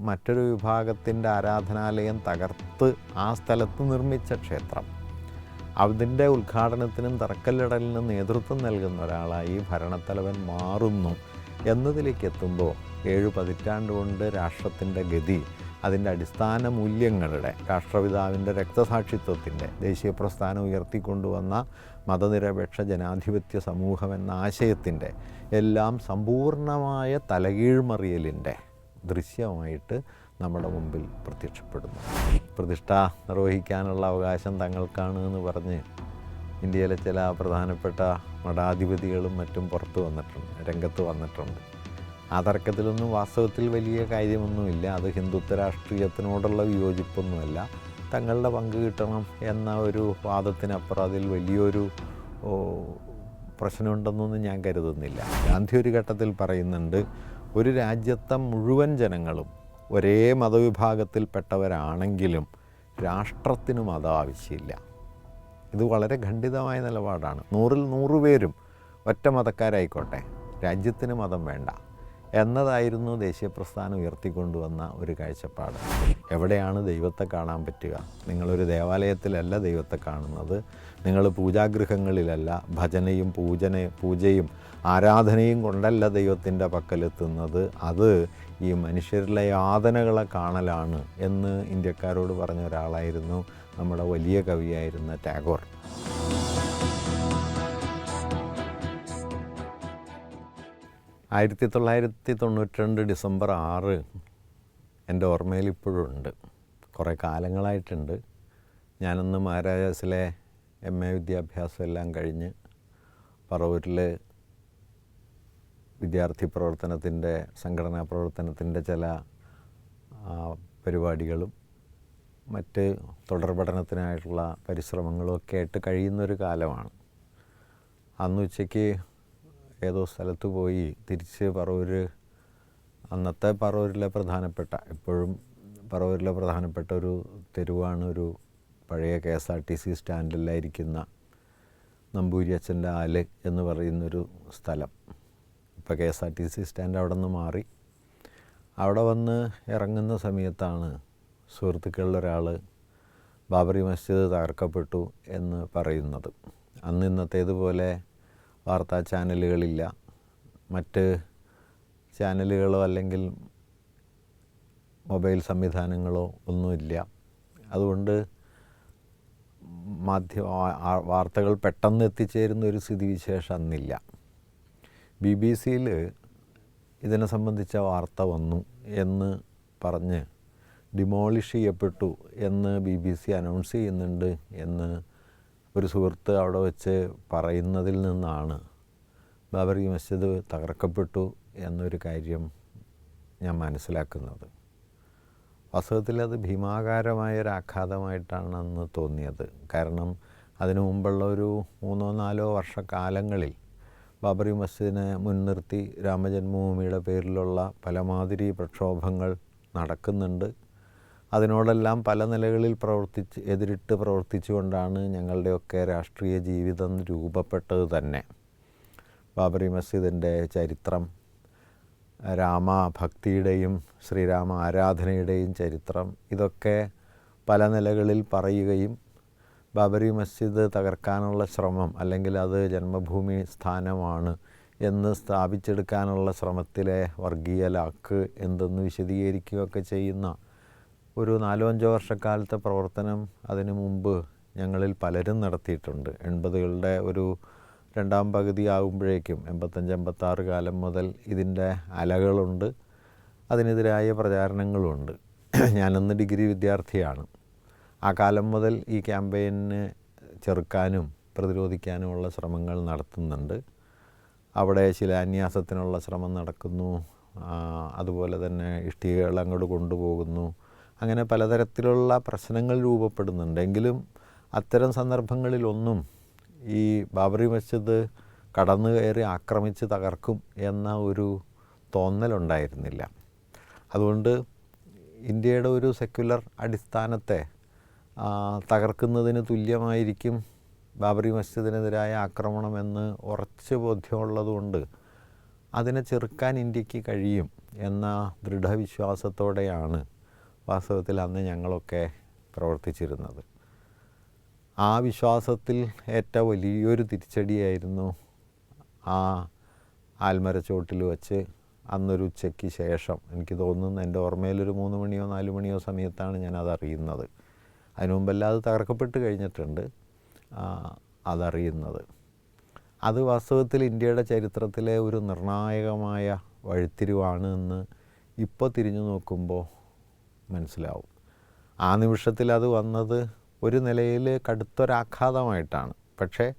മറ്റൊരു വിഭാഗത്തിന്റെ ആരാധനാലയം തകർത്ത് ആ സ്ഥലത്ത് നിർമ്മിച്ച ക്ഷേത്രം. അതിന്റെ ഉദ്ഘാടനത്തിനും തറക്കല്ലിടലിനും നേതൃത്വം നൽകുന്ന ഒരാളായി ഭരണത്തലവൻ മാറുന്നു എന്നതിലേക്ക് എത്തുമ്പോൾ ഏഴ് പതിറ്റാണ്ട് കൊണ്ട് രാഷ്ട്രത്തിന്റെ ഗതി അതിന്റെ അടിസ്ഥാന മൂല്യങ്ങളുടെ രാഷ്ട്രപിതാവിന്റെ രക്തസാക്ഷിത്വത്തിന്റെ ദേശീയ പ്രസ്ഥാനം ഉയർത്തിക്കൊണ്ടുവന്ന മതനിരപേക്ഷ ജനാധിപത്യ സമൂഹം എന്ന ആശയത്തിന്റെ എല്ലാം സമ്പൂർണമായ തലകീഴ്മറിയലിന്റെ ദൃശ്യമായിട്ട് നമ്മുടെ മുമ്പിൽ പ്രത്യക്ഷപ്പെടുന്നു. പ്രതിഷ്ഠ നിർവഹിക്കാനുള്ള അവകാശം തങ്ങൾക്കാണ് എന്ന് പറഞ്ഞ് ഇന്ത്യയിലെ ചില പ്രധാനപ്പെട്ട മഠാധിപതികളും മറ്റും പുറത്ത് വന്നിട്ടുണ്ട് രംഗത്ത് വന്നിട്ടുണ്ട്. ആ തർക്കത്തിലൊന്നും വാസ്തവത്തിൽ വലിയ കാര്യമൊന്നുമില്ല. അത് ഹിന്ദുത്വ രാഷ്ട്രീയത്തിനോടുള്ള വിയോജിപ്പൊന്നുമല്ല. തങ്ങളുടെ പങ്ക് കിട്ടണം എന്ന ഒരു വാദത്തിനപ്പുറം അതിൽ വലിയൊരു പ്രശ്നമുണ്ടെന്നൊന്നും ഞാൻ കരുതുന്നില്ല. ഗാന്ധി ഒരു ഘട്ടത്തിൽ പറയുന്നുണ്ട് ഒരു രാജ്യത്തെ മുഴുവൻ ജനങ്ങളും ഒരേ മതവിഭാഗത്തിൽപ്പെട്ടവരാണെങ്കിലും രാഷ്ട്രത്തിന് മതം ആവശ്യമില്ല ഇത് വളരെ ഖണ്ഡിതമായ നിലപാടാണ്. നൂറിൽ നൂറ് പേരും ഒറ്റ മതക്കാരായിക്കോട്ടെ രാജ്യത്തിന് മതം വേണ്ട എന്നതായിരുന്നു ദേശീയ പ്രസ്ഥാനം ഉയർത്തിക്കൊണ്ടുവന്ന ഒരു കാഴ്ചപ്പാട്. എവിടെയാണ് ദൈവത്തെ കാണാൻ പറ്റുക? നിങ്ങളൊരു ദേവാലയത്തിലല്ല ദൈവത്തെ കാണുന്നത്. നിങ്ങൾ പൂജാഗൃഹങ്ങളിലല്ല ഭജനയും പൂജന പൂജയും ആരാധനയും കൊണ്ടല്ല ദൈവത്തിന്റെ പക്കലെത്തുന്നത്. അത് ഈ മനുഷ്യരിലെ യാതനകളെ കാണലാണ് എന്ന് ഇന്ത്യക്കാരോട് പറഞ്ഞ ഒരാളായിരുന്നു നമ്മുടെ വലിയ കവിയായിരുന്ന ടാഗോർ. ആയിരത്തി തൊള്ളായിരത്തി തൊണ്ണൂറ്റി രണ്ട് ഡിസംബർ ആറ് എന്റെ ഓർമ്മയിൽ ഇപ്പോഴും ഉണ്ട്. കുറേ കാലങ്ങളായിട്ടുണ്ട്. ഞാനന്ന് മഹാരാജാസിലെ എം എ വിദ്യാഭ്യാസം എല്ലാം കഴിഞ്ഞ് പറവൂരിൽ വിദ്യാർത്ഥി പ്രവർത്തനത്തിന്റെ സംഘടനാ പ്രവർത്തനത്തിന്റെ ചില പരിപാടികളും മറ്റ് തുടർ പഠനത്തിനായിട്ടുള്ള പരിശ്രമങ്ങളും ഒക്കെ ആയിട്ട് കഴിയുന്നൊരു കാലമാണ്. അന്ന് ഉച്ചയ്ക്ക് ഏതോ സ്ഥലത്ത് പോയി തിരിച്ച് പറവൂർ അന്നത്തെ പറവൂരിലെ പ്രധാനപ്പെട്ട ഇപ്പോഴും പറവൂരിലെ പ്രധാനപ്പെട്ട ഒരു തെരുവാണ് ഒരു പഴയ K S R T C സ്റ്റാൻഡിലായിരിക്കുന്ന നമ്പൂരി അച്ഛന്റെ ആൽ എന്ന് പറയുന്നൊരു സ്ഥലം. ഇപ്പോൾ K S R T C stand അവിടെ നിന്ന് മാറി. അവിടെ വന്ന് ഇറങ്ങുന്ന സമയത്താണ് സുഹൃത്തുക്കളിലൊരാൾ ബാബറി മസ്ജിദ് തകർക്കപ്പെട്ടു എന്ന് പറയുന്നത്. അന്ന് ഇന്നത്തേതുപോലെ വാർത്താ ചാനലുകളില്ല. മറ്റ് ചാനലുകളോ അല്ലെങ്കിൽ മൊബൈൽ സംവിധാനങ്ങളോ ഒന്നുമില്ല. അതുകൊണ്ട് മാധ്യമ വാർത്തകൾ പെട്ടെന്ന് എത്തിച്ചേരുന്ന ഒരു സ്ഥിതിവിശേഷം അന്നില്ല. ബി ബി സിയിൽ ഇതിനെ സംബന്ധിച്ച വാർത്ത വന്നു എന്ന് പറഞ്ഞ് ഡിമോളിഷ് ചെയ്യപ്പെട്ടു എന്ന് ബി ബി സി അനൗൺസ് ചെയ്യുന്നുണ്ട് എന്ന് ഒരു സുഹൃത്ത് അവിടെ വെച്ച് പറയുന്നതിൽ നിന്നാണ്. ബാബറി മസ്ജിദ് തകർക്കപ്പെട്ടു എന്നൊരു കാര്യം ഞാൻ മനസ്സിലാക്കുന്നത്. വാസ്തവത്തിൽ അത് ഭീമാകാരമായ ഒരു ആഘാതമായിട്ടാണ് അന്ന് തോന്നിയത്. കാരണം അതിനു മുമ്പുള്ള ഒരു മൂന്നോ നാലോ വർഷക്കാലങ്ങളിൽ ബാബറി മസ്ജിദിനെ മുൻനിർത്തി രാമജന്മഭൂമിയുടെ പേരിലുള്ള പലമാതിരി പ്രക്ഷോഭങ്ങൾ നടക്കുന്നുണ്ട്. അതിനോടെല്ലാം പല നിലകളിൽ പ്രവർത്തിച്ച് എതിരിട്ട് പ്രവർത്തിച്ചുകൊണ്ടാണ് ഞങ്ങളുടെയൊക്കെ രാഷ്ട്രീയ ജീവിതം രൂപപ്പെട്ടത് തന്നെ. ബാബറി മസ്ജിദിന്റെ ചരിത്രം രാമഭക്തിയുടെയും ശ്രീരാമ ആരാധനയുടെയും ചരിത്രം ഇതൊക്കെ പല നിലകളിൽ പറയുകയും ബാബരി മസ്ജിദ് തകർക്കാനുള്ള ശ്രമം അല്ലെങ്കിൽ അത് ജന്മഭൂമി സ്ഥാനമാണ് എന്ന് സ്ഥാപിച്ചെടുക്കാനുള്ള ശ്രമത്തിലെ വർഗീയ ലാക്ക് എന്തെന്ന് വിശദീകരിക്കുകയൊക്കെ ചെയ്യുന്ന ഒരു നാലോ അഞ്ചോ വർഷക്കാലത്തെ പ്രവർത്തനം അതിനു മുമ്പ് ഞങ്ങളിൽ പലരും നടത്തിയിട്ടുണ്ട്. എൺപതുകളുടെ ഒരു രണ്ടാം പകുതി ആകുമ്പോഴേക്കും എൺപത്തഞ്ച് എൺപത്താറ് കാലം മുതൽ ഇതിന്റെ അലകളുണ്ട്. അതിനെതിരായ പ്രചാരണങ്ങളുമുണ്ട് ഞാനന്ന് ഡിഗ്രി വിദ്യാർത്ഥിയാണ്. ആ കാലം മുതൽ ഈ ക്യാമ്പയിനെ ചെറുക്കാനും പ്രതിരോധിക്കാനുമുള്ള ശ്രമങ്ങൾ നടത്തുന്നുണ്ട്. അവിടെ ശിലാന്യാസത്തിനുള്ള ശ്രമം നടക്കുന്നു. അതുപോലെ തന്നെ ഇഷ്ടികകൾ അങ്ങോട്ട് കൊണ്ടുപോകുന്നു. അങ്ങനെ പലതരത്തിലുള്ള പ്രശ്നങ്ങൾ രൂപപ്പെടുന്നുണ്ടെങ്കിലും അത്തരം സന്ദർഭങ്ങളിലൊന്നും ഈ ബാബറി മസ്ജിദ് കടന്നു കയറി ആക്രമിച്ച് തകർക്കും എന്ന ഒരു തോന്നലുണ്ടായിരുന്നില്ല. അതുകൊണ്ട് ഇന്ത്യയുടെ ഒരു സെക്യുലർ അടിസ്ഥാനത്തെ തകർക്കുന്നതിന് തുല്യമായിരിക്കും ബാബറി മസ്ജിദിനെതിരായ ആക്രമണമെന്ന് ഉറച്ച് ബോധ്യമുള്ളതുകൊണ്ട് അതിനെ ചെറുക്കാൻ ഇന്ത്യയ്ക്ക് കഴിയും എന്ന ദൃഢവിശ്വാസത്തോടെയാണ് വാസ്തവത്തിൽ അന്ന് ഞങ്ങളൊക്കെ പ്രവർത്തിച്ചിരുന്നത്. ആ വിശ്വാസത്തിൽ ഏറ്റ വലിയൊരു തിരിച്ചടിയായിരുന്നു ആ ആൽമരച്ചോട്ടിൽ വച്ച് അന്നൊരു ഉച്ചയ്ക്ക് ശേഷം. എനിക്ക് തോന്നുന്നു എന്റെ ഓർമ്മയിലൊരു മൂന്ന് മണിയോ നാല് മണിയോ സമയത്താണ് ഞാനത് അറിയുന്നത്. അതിനു മുമ്പെല്ലാം അത് തകർക്കപ്പെട്ട് കഴിഞ്ഞിട്ടുണ്ട് അതറിയുന്നത്. അത് വാസ്തവത്തിൽ ഇന്ത്യയുടെ ചരിത്രത്തിലെ ഒരു നിർണായകമായ വഴിത്തിരിവാണ് എന്ന് ഇപ്പോൾ തിരിഞ്ഞു നോക്കുമ്പോൾ മനസ്സിലാവും. ആ നിമിഷത്തിൽ അത് വന്നത് ഒരു നിലയിൽ കടുത്തൊരാഘാതമായിട്ടാണ്. പക്ഷേ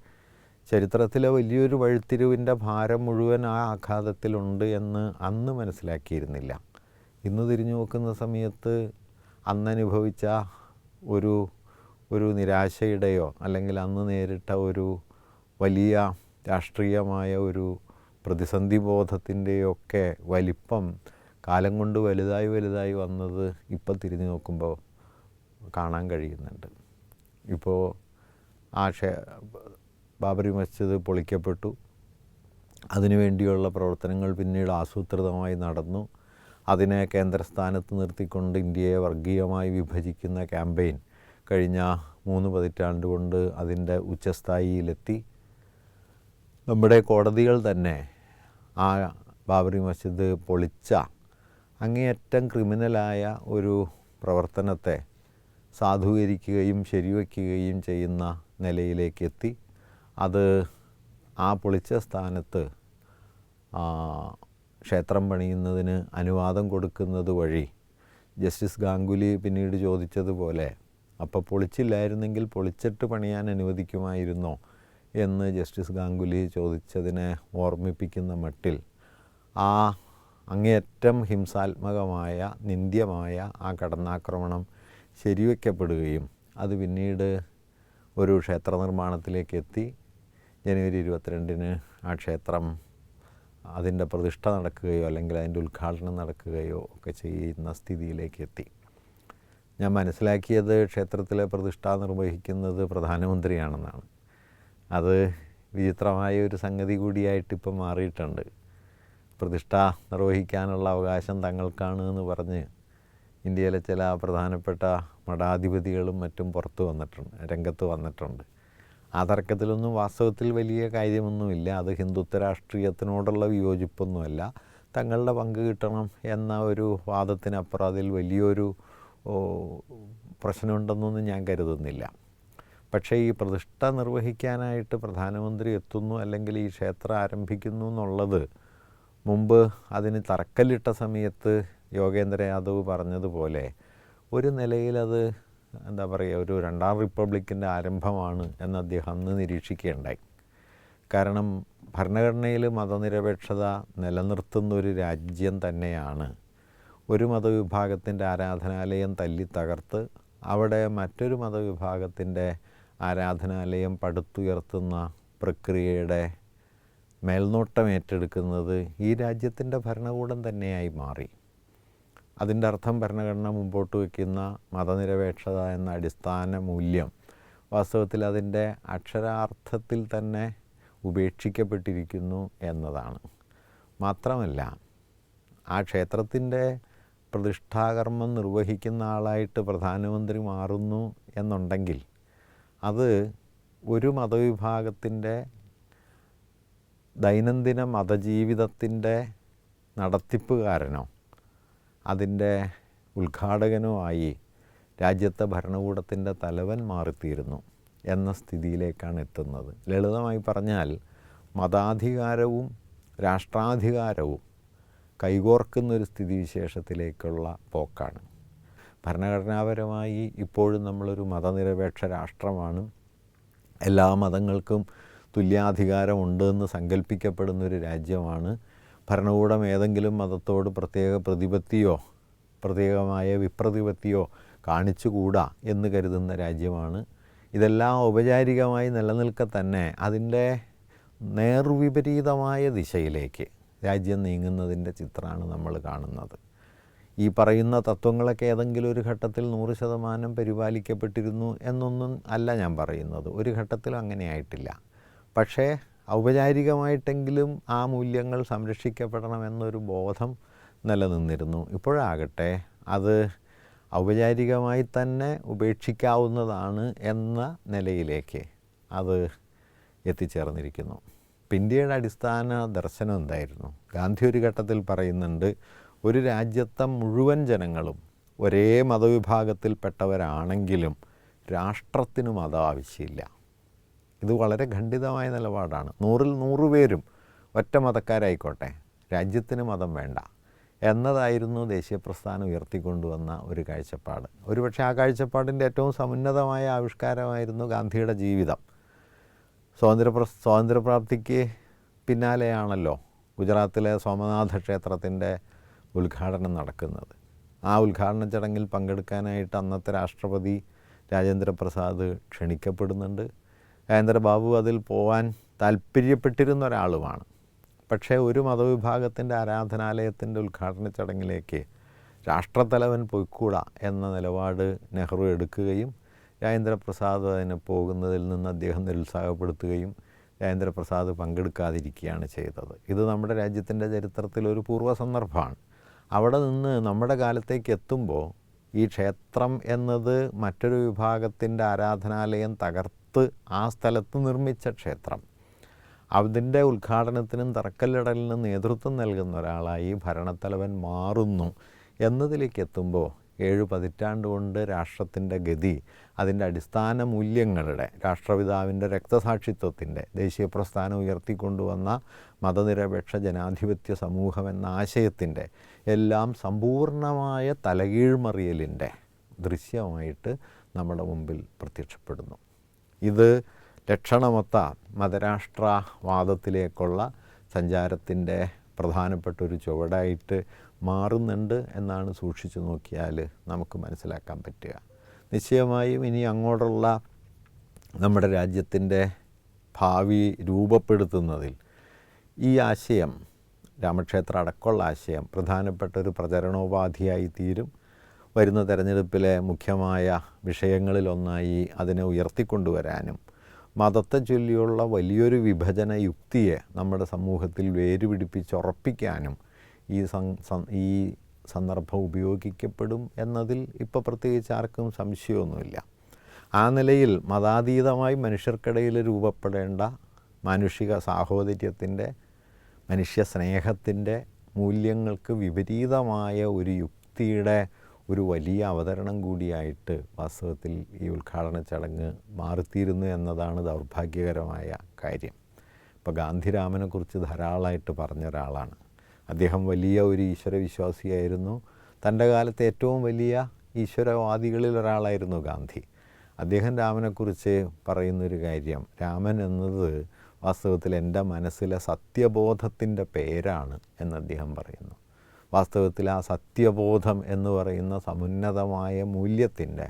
ചരിത്രത്തിലെ വലിയൊരു വഴിത്തിരിവിന്റെ ഭാരം മുഴുവൻ ആ ആഘാതത്തിലുണ്ട് എന്ന് അന്ന് മനസ്സിലാക്കിയിരുന്നില്ല. ഇന്ന് തിരിഞ്ഞു നോക്കുന്ന സമയത്ത് അന്നനുഭവിച്ച ഒരു ഒരു നിരാശയുടെയോ അല്ലെങ്കിൽ അന്ന് നേരിട്ട ഒരു വലിയ രാഷ്ട്രീയമായ ഒരു പ്രതിസന്ധി ബോധത്തിന്റെയോ ഒക്കെ വലിപ്പം കാലം കൊണ്ട് വലുതായി വലുതായി വന്നത് ഇപ്പം തിരിഞ്ഞു നോക്കുമ്പോൾ കാണാൻ കഴിയുന്നുണ്ട്. ഇപ്പോൾ ആ ക്ഷേ ബാബറി മസ്ജിദ് പൊളിക്കപ്പെട്ടു. അതിനുവേണ്ടിയുള്ള പ്രവർത്തനങ്ങൾ പിന്നീട് ആസൂത്രിതമായി നടന്നു. അതിനെ കേന്ദ്രസ്ഥാനത്ത് നിർത്തിക്കൊണ്ട് ഇന്ത്യയെ വർഗീയമായി വിഭജിക്കുന്ന ക്യാമ്പയിൻ കഴിഞ്ഞ മൂന്ന് പതിറ്റാണ്ട് കൊണ്ട് അതിന്റെ ഉച്ചസ്ഥായിയിലെത്തി. നമ്മുടെ കോടതികൾ തന്നെ ആ ബാബറി മസ്ജിദ് പൊളിച്ച അങ്ങേയറ്റം ക്രിമിനലായ ഒരു പ്രവർത്തനത്തെ സാധൂകരിക്കുകയും ശരിവയ്ക്കുകയും ചെയ്യുന്ന നിലയിലേക്ക് എത്തി അത് ആ പൊളിച്ച സ്ഥാനത്ത് ക്ഷേത്രം പണിയുന്നതിന് അനുവാദം കൊടുക്കുന്നത് വഴി ജസ്റ്റിസ് ഗാംഗുലി പിന്നീട് ചോദിച്ചതുപോലെ അപ്പോൾ പൊളിച്ചില്ലായിരുന്നെങ്കിൽ പൊളിച്ചിട്ട് പണിയാൻ അനുവദിക്കുമായിരുന്നോ? എന്ന് ജസ്റ്റിസ് ഗാംഗുലി ചോദിച്ചതിനെ ഓർമ്മിപ്പിക്കുന്ന മട്ടിൽ ആ അങ്ങേയറ്റം ഹിംസാത്മകമായ നിന്ദ്യമായ ആ കടന്നാക്രമണം ശരിവയ്ക്കപ്പെടുകയും അത് പിന്നീട് ഒരു ക്ഷേത്ര നിർമ്മാണത്തിലേക്ക് എത്തി ജനുവരി ഇരുപത്തിരണ്ടിന് ആ ക്ഷേത്രം അതിന്റെ പ്രതിഷ്ഠ നടക്കുകയോ അല്ലെങ്കിൽ അതിന്റെ ഉദ്ഘാടനം നടക്കുകയോ ഒക്കെ ചെയ്യുന്ന സ്ഥിതിയിലേക്ക് എത്തി ഞാൻ മനസ്സിലാക്കിയത് ക്ഷേത്രത്തിലെ പ്രതിഷ്ഠ നിർവഹിക്കുന്നത് പ്രധാനമന്ത്രിയാണെന്നാണ്. അത് വിചിത്രമായ ഒരു സംഗതി കൂടിയായിട്ട് ഇപ്പം മാറിയിട്ടുണ്ട്. പ്രതിഷ്ഠ നിർവഹിക്കാനുള്ള അവകാശം തങ്ങൾക്കാണ് എന്ന് പറഞ്ഞ് ഇന്ത്യയിലെ ചില പ്രധാനപ്പെട്ട മഠാധിപതികളും മറ്റും പുറത്തു വന്നിട്ടുണ്ട് രംഗത്ത് വന്നിട്ടുണ്ട്. ആ തർക്കത്തിലൊന്നും വാസ്തവത്തിൽ വലിയ കാര്യമൊന്നുമില്ല. അത് ഹിന്ദുത്വ രാഷ്ട്രീയത്തിനോടുള്ള വിയോജിപ്പൊന്നുമല്ല. തങ്ങളുടെ പങ്ക് കിട്ടണം എന്ന ഒരു വാദത്തിനപ്പുറം അതിൽ വലിയൊരു പ്രശ്നമുണ്ടെന്നൊന്നും ഞാൻ കരുതുന്നില്ല. പക്ഷേ ഈ പ്രതിഷ്ഠ നിർവഹിക്കാനായിട്ട് പ്രധാനമന്ത്രി എത്തുന്നു അല്ലെങ്കിൽ ഈ ക്ഷേത്രം ആരംഭിക്കുന്നു എന്നുള്ളത് മുമ്പ് അതിന് തറക്കല്ലിട്ട സമയത്ത് യോഗേന്ദ്ര യാദവ് പറഞ്ഞതുപോലെ ഒരു നിലയിലത് എന്താ പറയുക ഒരു രണ്ടാം റിപ്പബ്ലിക്കിന്റെ ആരംഭമാണ് എന്ന് അദ്ദേഹം അന്ന് നിരീക്ഷിക്കുകയുണ്ടായി. കാരണം ഭരണഘടനയിൽ മതനിരപേക്ഷത നിലനിർത്തുന്ന ഒരു രാജ്യം തന്നെയാണ്. ഒരു മതവിഭാഗത്തിന്റെ ആരാധനാലയം തല്ലി തകർത്ത് അവിടെ മറ്റൊരു മതവിഭാഗത്തിന്റെ ആരാധനാലയം പടുത്തുയർത്തുന്ന പ്രക്രിയയുടെ മേൽനോട്ടം ഏറ്റെടുക്കുന്നത് ഈ രാജ്യത്തിന്റെ ഭരണകൂടം തന്നെയായി മാറി. അതിന്റെ അർത്ഥം ഭരണഘടന മുമ്പോട്ട് വയ്ക്കുന്ന മതനിരപേക്ഷത എന്ന അടിസ്ഥാന മൂല്യം വാസ്തവത്തിൽ അതിന്റെ അക്ഷരാർത്ഥത്തിൽ തന്നെ ഉപേക്ഷിക്കപ്പെട്ടിരിക്കുന്നു എന്നതാണ്. മാത്രമല്ല ആ ക്ഷേത്രത്തിന്റെ പ്രതിഷ്ഠാകർമ്മം നിർവഹിക്കുന്ന ആളായിട്ട് പ്രധാനമന്ത്രി മാറുന്നു എന്നുണ്ടെങ്കിൽ അത് ഒരു മതവിഭാഗത്തിന്റെ ദൈനംദിന മതജീവിതത്തിന്റെ നടത്തിപ്പുകാരനോ അതിന്റെ ഉദ്ഘാടകനോ ആയി രാജ്യത്തെ ഭരണകൂടത്തിന്റെ തലവൻ മാറിത്തീരുന്നു എന്ന സ്ഥിതിയിലേക്കാണ് എത്തുന്നത്. ലളിതമായി പറഞ്ഞാൽ മതാധികാരവും രാഷ്ട്രാധികാരവും കൈകോർക്കുന്നൊരു സ്ഥിതിവിശേഷത്തിലേക്കുള്ള പോക്കാണ്. ഭരണഘടനാപരമായി ഇപ്പോഴും നമ്മളൊരു മതനിരപേക്ഷ രാഷ്ട്രമാണ്. എല്ലാ മതങ്ങൾക്കും തുല്യാധികാരമുണ്ടെന്ന് സങ്കല്പിക്കപ്പെടുന്നൊരു രാജ്യമാണ്. ഭരണകൂടം ഏതെങ്കിലും മതത്തോട് പ്രത്യേക പ്രതിപത്തിയോ പ്രത്യേകമായ വിപ്രതിപത്തിയോ കാണിച്ചുകൂടാ എന്ന് കരുതുന്ന രാജ്യമാണ്. ഇതെല്ലാം ഔപചാരികമായി നിലനിൽക്കെ തന്നെ അതിന്റെ നേർവിപരീതമായ ദിശയിലേക്ക് രാജ്യം നീങ്ങുന്നതിന്റെ ചിത്രമാണ് നമ്മൾ കാണുന്നത്. ഈ പറയുന്ന തത്വങ്ങളൊക്കെ ഏതെങ്കിലും ഒരു ഘട്ടത്തിൽ നൂറ് ശതമാനം പരിപാലിക്കപ്പെട്ടിരുന്നു എന്നൊന്നും അല്ല ഞാൻ പറയുന്നത്. ഒരു ഘട്ടത്തിലും അങ്ങനെയായിട്ടില്ല. പക്ഷേ ഔപചാരികമായിട്ടെങ്കിലും ആ മൂല്യങ്ങൾ സംരക്ഷിക്കപ്പെടണമെന്നൊരു ബോധം നിലനിന്നിരുന്നു. ഇപ്പോഴാകട്ടെ അത് ഔപചാരികമായി തന്നെ ഉപേക്ഷിക്കാവുന്നതാണ് എന്ന നിലയിലേക്ക് അത് എത്തിച്ചേർന്നിരിക്കുന്നു. ഇന്ത്യയുടെ അടിസ്ഥാന ദർശനം എന്തായിരുന്നു? ഗാന്ധി ഒരു ഘട്ടത്തിൽ പറയുന്നുണ്ട് ഒരു രാജ്യത്തെ മുഴുവൻ ജനങ്ങളും ഒരേ മതവിഭാഗത്തിൽപ്പെട്ടവരാണെങ്കിലും രാഷ്ട്രത്തിന് മതം ആവശ്യമില്ല. ഇത് വളരെ ഖണ്ഡിതമായ നിലപാടാണ്. നൂറിൽ നൂറ് പേരും ഒറ്റ മതക്കാരായിക്കോട്ടെ രാജ്യത്തിന് മതം വേണ്ട എന്നതായിരുന്നു ദേശീയ പ്രസ്ഥാനം ഉയർത്തിക്കൊണ്ടുവന്ന ഒരു കാഴ്ചപ്പാട്. ഒരുപക്ഷെ ആ കാഴ്ചപ്പാടിന്റെ ഏറ്റവും സമുന്നതമായ ആവിഷ്കാരമായിരുന്നു ഗാന്ധിയുടെ ജീവിതം. സ്വാതന്ത്ര്യ സ്വാതന്ത്ര്യപ്രാപ്തിക്ക് പിന്നാലെയാണല്ലോ ഗുജറാത്തിലെ സോമനാഥ ക്ഷേത്രത്തിന്റെ ഉദ്ഘാടനം നടക്കുന്നത്. ആ ഉദ്ഘാടന ചടങ്ങിൽ പങ്കെടുക്കാനായിട്ട് അന്നത്തെ രാഷ്ട്രപതി രാജേന്ദ്ര പ്രസാദ് ക്ഷണിക്കപ്പെടുന്നുണ്ട്. രാജേന്ദ്ര ബാബു അതിൽ പോവാൻ താല്പര്യപ്പെട്ടിരുന്ന ഒരാളുമാണ്. പക്ഷേ ഒരു മതവിഭാഗത്തിന്റെ ആരാധനാലയത്തിന്റെ ഉദ്ഘാടന ചടങ്ങിലേക്ക് രാഷ്ട്രത്തലവൻ പൊയ്ക്കൂടാ എന്ന നിലപാട് നെഹ്റു എടുക്കുകയും രാജേന്ദ്രപ്രസാദ് അതിന് പോകുന്നതിൽ നിന്ന് അദ്ദേഹം നിരുത്സാഹപ്പെടുത്തുകയും രാജേന്ദ്രപ്രസാദ് പങ്കെടുക്കാതിരിക്കുകയാണ് ചെയ്തത്. ഇത് നമ്മുടെ രാജ്യത്തിന്റെ ചരിത്രത്തിൽ ഒരു പൂർവ സന്ദർഭമാണ്. അവിടെ നിന്ന് നമ്മുടെ കാലത്തേക്ക് എത്തുമ്പോൾ ഈ ക്ഷേത്രം എന്നത് മറ്റൊരു വിഭാഗത്തിന്റെ ആരാധനാലയം തകർത്ത് ആ സ്ഥലത്ത് നിർമ്മിച്ച ക്ഷേത്രം. അതിന്റെ ഉദ്ഘാടനത്തിനും തറക്കല്ലിടലിനും നേതൃത്വം നൽകുന്ന ഒരാളായി ഭരണത്തലവൻ മാറുന്നു. എന്നതിലേക്ക് എത്തുമ്പോൾ ഏഴ് പതിറ്റാണ്ട് കൊണ്ട് രാഷ്ട്രത്തിന്റെ ഗതി അതിന്റെ അടിസ്ഥാന മൂല്യങ്ങളുടെ രാഷ്ട്രപിതാവിന്റെ രക്തസാക്ഷിത്വത്തിന്റെ ദേശീയ പ്രസ്ഥാനം ഉയർത്തിക്കൊണ്ടുവന്ന മതനിരപേക്ഷ ജനാധിപത്യ സമൂഹം എന്ന ആശയത്തിന്റെ എല്ലാം സമ്പൂർണമായ തലകീഴ്മറിയലിന്റെ ദൃശ്യമായിട്ട് നമ്മുടെ മുമ്പിൽ പ്രത്യക്ഷപ്പെടുന്നു. ഇത് ലക്ഷണമൊത്ത മതരാഷ്ട്രവാദത്തിലേക്കുള്ള സഞ്ചാരത്തിന്റെ പ്രധാനപ്പെട്ട ഒരു ചുവടായിട്ട് മാറുന്നുണ്ട് എന്നാണ് സൂക്ഷിച്ചു നോക്കിയാൽ നമുക്ക് മനസ്സിലാക്കാൻ പറ്റുക. നിശ്ചയമായും ഇനി അങ്ങോട്ടുള്ള നമ്മുടെ രാജ്യത്തിന്റെ ഭാവി രൂപപ്പെടുത്തുന്നതിൽ ഈ ആശയം രാമക്ഷേത്ര അടക്കമുള്ള ആശയം പ്രധാനപ്പെട്ട ഒരു പ്രചരണോപാധിയായി തീരും. വരുന്ന തെരഞ്ഞെടുപ്പിലെ മുഖ്യമായ വിഷയങ്ങളിലൊന്നായി അതിനെ ഉയർത്തിക്കൊണ്ടുവരാനും മതത്തെ ചൊല്ലിയുള്ള വലിയൊരു വിഭജന യുക്തിയെ നമ്മുടെ സമൂഹത്തിൽ വേരുപിടിപ്പിച്ചുറപ്പിക്കാനും ഈ ഈ സന്ദർഭം ഉപയോഗിക്കപ്പെടും എന്നതിൽ ഇപ്പോൾ പ്രത്യേകിച്ച് ആർക്കും സംശയമൊന്നുമില്ല. ആ നിലയിൽ മതാതീതമായി മനുഷ്യർക്കിടയിൽ രൂപപ്പെടേണ്ട മാനുഷിക സാഹോദര്യത്തിന്റെ മനുഷ്യ സ്നേഹത്തിന്റെ മൂല്യങ്ങൾക്ക് വിപരീതമായ ഒരു യുക്തിയുടെ ഒരു വലിയ അവതരണം കൂടിയായിട്ട് വാസ്തവത്തിൽ ഈ ഉദ്ഘാടന ചടങ്ങ് മാറിത്തീരുന്നു എന്നതാണ് ദൗർഭാഗ്യകരമായ കാര്യം. ഇപ്പോൾ ഗാന്ധിരാമനെക്കുറിച്ച് ധാരാളമായിട്ട് പറഞ്ഞ ഒരാളാണ്. അദ്ദേഹം വലിയ ഒരു ഈശ്വരവിശ്വാസിയായിരുന്നു. തന്റെ കാലത്തെ ഏറ്റവും വലിയ ഈശ്വരവാദികളിൽ ഒരാളായിരുന്നു ഗാന്ധി. അദ്ദേഹം രാമനെക്കുറിച്ച് പറയുന്നൊരു കാര്യം രാമൻ എന്നത് വാസ്തവത്തിൽ എന്റെ മനസ്സിലെ സത്യബോധത്തിന്റെ പേരാണ് എന്ന് അദ്ദേഹം പറയുന്നു. വാസ്തവത്തിൽ ആ സത്യബോധം എന്ന് പറയുന്ന സമുന്നതമായ മൂല്യത്തിന്റെ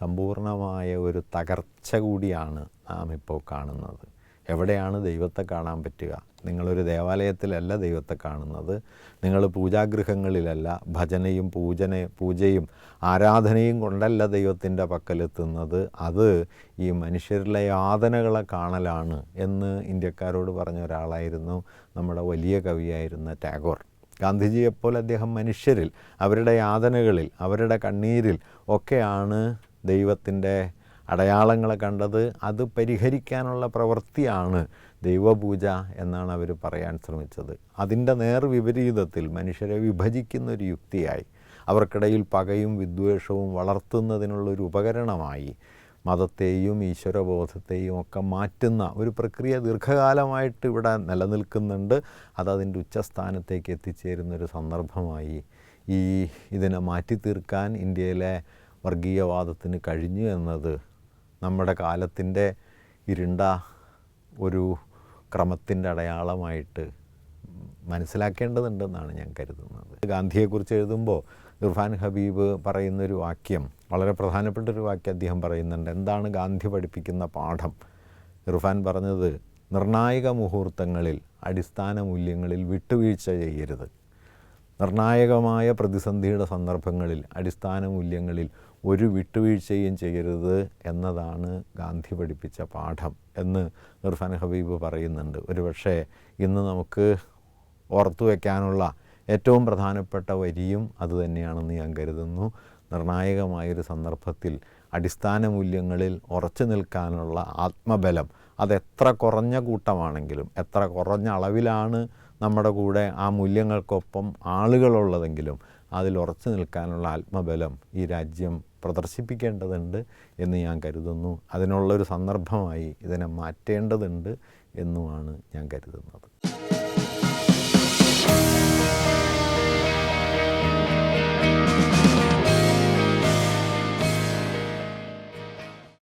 സമ്പൂർണമായ ഒരു തകർച്ച കൂടിയാണ് നാം ഇപ്പോൾ കാണുന്നത്. എവിടെയാണ് ദൈവത്തെ കാണാൻ പറ്റുക? നിങ്ങളൊരു ദേവാലയത്തിലല്ല ദൈവത്തെ കാണുന്നത്. നിങ്ങൾ പൂജാഗൃഹങ്ങളിലല്ല ഭജനയും പൂജന പൂജയും ആരാധനയും കൊണ്ടല്ല ദൈവത്തിന്റെ പക്കലെത്തുന്നത്. അത് ഈ മനുഷ്യരിലെ യാതനകളെ കാണലാണ് എന്ന് ഇന്ത്യക്കാരോട് പറഞ്ഞ ഒരാളായിരുന്നു നമ്മുടെ വലിയ കവിയായിരുന്ന ടാഗോർ. ഗാന്ധിജിയെപ്പോലെ അദ്ദേഹം മനുഷ്യരിൽ അവരുടെ യാതനകളിൽ അവരുടെ കണ്ണീരിൽ ഒക്കെയാണ് ദൈവത്തിന്റെ അടയാളങ്ങളെ കണ്ടത്. അത് പരിഹരിക്കാനുള്ള പ്രവൃത്തിയാണ് ദൈവപൂജ എന്നാണ് അവർ പറയാൻ ശ്രമിച്ചത്. അതിന്റെ നേർ വിപരീതത്തിൽ മനുഷ്യരെ വിഭജിക്കുന്ന ഒരു യുക്തിയായി അവർക്കിടയിൽ പകയും വിദ്വേഷവും വളർത്തുന്നതിനുള്ളൊരു ഉപകരണമായി മതത്തെയും ഈശ്വരബോധത്തെയും ഒക്കെ മാറ്റുന്ന ഒരു പ്രക്രിയ ദീർഘകാലമായിട്ട് ഇവിടെ നിലനിൽക്കുന്നുണ്ട്. അതതിന്റെ ഉച്ചസ്ഥാനത്തേക്ക് എത്തിച്ചേരുന്ന ഒരു സന്ദർഭമായി ഈ ഇതിനെ മാറ്റി തീർക്കാൻ ഇന്ത്യയിലെ വർഗീയവാദത്തിന് കഴിഞ്ഞു എന്നത് നമ്മുടെ കാലത്തിന്റെ ഇരുണ്ട ഒരു ക്രമത്തിന്റെ അടയാളമായിട്ട് മനസ്സിലാക്കേണ്ടതുണ്ടെന്നാണ് ഞാൻ കരുതുന്നത്. ഗാന്ധിയെക്കുറിച്ച് എഴുതുമ്പോൾ ഇർഫാൻ ഹബീബ് പറയുന്നൊരു വാക്യം വളരെ പ്രധാനപ്പെട്ട ഒരു വാക്യം അദ്ദേഹം പറയുന്നുണ്ട്. എന്താണ് ഗാന്ധി പഠിപ്പിക്കുന്ന പാഠം? ഇർഫാൻ പറഞ്ഞത് നിർണായക മുഹൂർത്തങ്ങളിൽ അടിസ്ഥാന മൂല്യങ്ങളിൽ വിട്ടുവീഴ്ച ചെയ്യരുത്. നിർണായകമായ പ്രതിസന്ധിയുടെ സന്ദർഭങ്ങളിൽ അടിസ്ഥാന മൂല്യങ്ങളിൽ ഒരു വിട്ടുവീഴ്ചയും ചെയ്യരുത് എന്നതാണ് ഗാന്ധി പഠിപ്പിച്ച പാഠം എന്ന് ഇർഫാൻ ഹബീബ് പറയുന്നുണ്ട്. ഒരുപക്ഷേ ഇന്ന് നമുക്ക് ഓർത്തു വയ്ക്കാനുള്ള ഏറ്റവും പ്രധാനപ്പെട്ട വരിയും അതുതന്നെയാണെന്ന് ഞാൻ കരുതുന്നു. നിർണായകമായൊരു സന്ദർഭത്തിൽ അടിസ്ഥാന മൂല്യങ്ങളിൽ ഉറച്ചു നിൽക്കാനുള്ള ആത്മബലം അതെത്ര കുറഞ്ഞ കൂട്ടമാണെങ്കിലും എത്ര കുറഞ്ഞ അളവിലാണ് നമ്മുടെ കൂടെ ആ മൂല്യങ്ങൾക്കൊപ്പം ആളുകളുള്ളതെങ്കിലും അതിൽ ഉറച്ചു നിൽക്കാനുള്ള ആത്മബലം ഈ രാജ്യം പ്രദർശിപ്പിക്കേണ്ടതുണ്ട് എന്ന് ഞാൻ കരുതുന്നു. അതിനുള്ളൊരു സന്ദർഭമായി ഇതിനെ മാറ്റേണ്ടതുണ്ട് എന്നുമാണ് ഞാൻ കരുതുന്നത്.